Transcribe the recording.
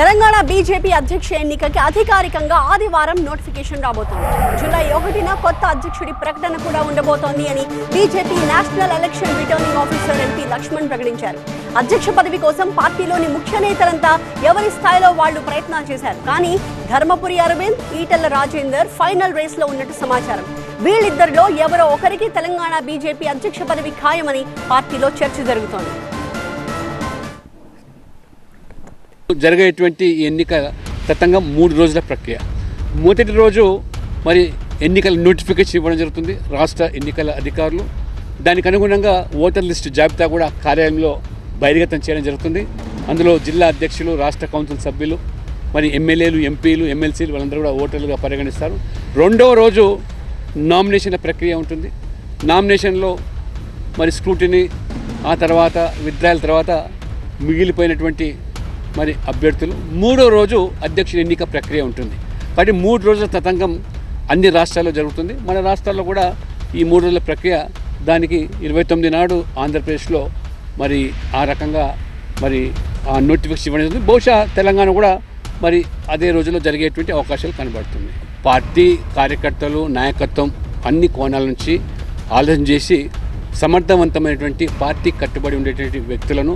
Telangana BJP అధ్యక్ష ఎన్నికకి అధికారికంగా ఆదివారం నోటిఫికేషన్ రాబోతోంది. జూలై ఒకటిన కొత్త అధ్యక్షుడి ప్రకటన కూడా ఉండబోతోంది అని BJP national election returning officer MP Laxman ప్రకటించారు. అధ్యక్ష పదవి కోసం పార్టీలోని ముఖ్య నేతలంతా ఎవరి స్థాయిలో వాళ్ళు ప్రయత్నాలు చేశారు? కానీ ధర్మపురి అరవింద్ ఈటెల రాజేందర్ ఫైనల్ రేస్లో ఉన్నట్టు సమాచారం. వీళ్ళిద్దరిలో ఎవరో ఒకరికి తెలంగాణ బీజేపీ అధ్యక్ష పదవి ఖాయమని పార్టీలో చర్చ జరుగుతోంది. జరిగేటువంటి ఎన్నిక తతంగం మూడు రోజుల ప్రక్రియ. మొదటి రోజు మరి ఎన్నికల నోటిఫికేషన్ ఇవ్వడం జరుగుతుంది రాష్ట్ర ఎన్నికల అధికారులు. దానికి అనుగుణంగా ఓటర్ లిస్టు జాబితా కూడా కార్యాలయంలో బహిర్గతం చేయడం జరుగుతుంది. అందులో జిల్లా అధ్యక్షులు రాష్ట్ర కౌన్సిల్ సభ్యులు మరి ఎమ్మెల్యేలు ఎంపీలు ఎమ్మెల్సీలు వాళ్ళందరూ కూడా ఓటర్లుగా పరిగణిస్తారు. రెండవ రోజు నామినేషన్ల ప్రక్రియ ఉంటుంది. నామినేషన్లో మరి స్క్రూటినీ ఆ తర్వాత విత్డ్రాయల్ తర్వాత మిగిలిపోయినటువంటి మరి అభ్యర్థులు. మూడో రోజు అధ్యక్షుడి ఎన్నిక ప్రక్రియ ఉంటుంది. కాబట్టి మూడు రోజుల తతంగం అన్ని రాష్ట్రాల్లో జరుగుతుంది. మన రాష్ట్రాల్లో కూడా ఈ మూడు రోజుల ప్రక్రియ దానికి ఇరవై తొమ్మిది నాడు ఆంధ్రప్రదేశ్లో మరి ఆ రకంగా మరి ఆ నోటిఫికేషన్ ఇవ్వడం జరుగుతుంది. బహుశా తెలంగాణ కూడా మరి అదే రోజుల్లో జరిగేటువంటి అవకాశాలు కనబడుతుంది పార్టీ కార్యకర్తలు నాయకత్వం అన్ని కోణాల నుంచి ఆలోచన చేసి సమర్థవంతమైనటువంటి పార్టీ కట్టుబడి ఉండేటువంటి వ్యక్తులను